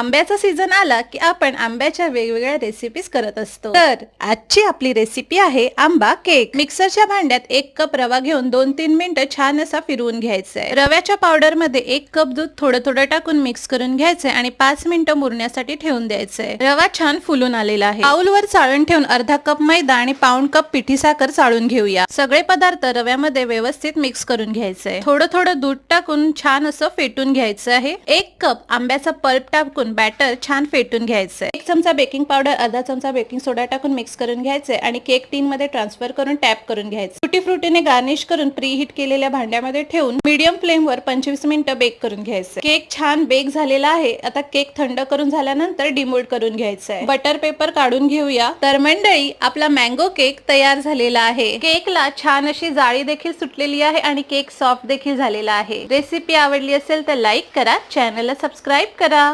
आंब्याचा सीझन आला की आपण आंब्याच्या वेगवेगळ्या रेसिपीज करत असतो. तर आजची आपली रेसिपी आहे आंबा केक मिक्सरच्या भांड्यात एक कप रवा घेऊन दोन तीन मिनिटं छान असा फिरवून घ्यायचा आहे रव्याच्या पावडरमध्ये एक कप दूध थोडं थोडं टाकून मिक्स करून घ्यायचंय आणि पाच मिनिटं मुरण्यासाठी ठेवून द्यायचंय. रवा छान फुलून आलेला आहे. पाऊलवर चाळून ठेवून अर्धा कप मैदा आणि पाऊण कप पिठी साखर चाळून घेऊया. सगळे पदार्थ रव्यामध्ये व्यवस्थित मिक्स करून घ्यायचंय. थोडं थोडं दूध टाकून छान असं फेटून घ्यायचं आहे. एक कप आंब्याचा पल्प टाकून बॅटर छान फेटून घ्यायचं एक चमचा बेकिंग पावडर अर्धा चमचा बेकिंग सोडा टाकून मिक्स करून घ्यायचंय आणि केक टीन मध्ये ट्रान्सफर करून टॅप करून घ्यायचं फ्रुटी फ्रुटीने गार्निश करून प्री हिट केलेल्या भांड्यामध्ये ठेवून मीडियम फ्लेमवर पंचवीस मिनिटं बेक करून घ्यायचं केक छान बेक झालेला आहे. आता केक थंड करून झाल्यानंतर डिमोल्ड करून घ्यायचं आहे बटर पेपर काढून घेऊया. तर मंडळी आपला मँगो केक तयार झालेला आहे. केकला छान अशी जाळी देखील सुटलेली आहे आणि केक सॉफ्ट देखील झालेला आहे. रेसिपी आवडली असेल तर लाईक करा चॅनलला सबस्क्राईब करा.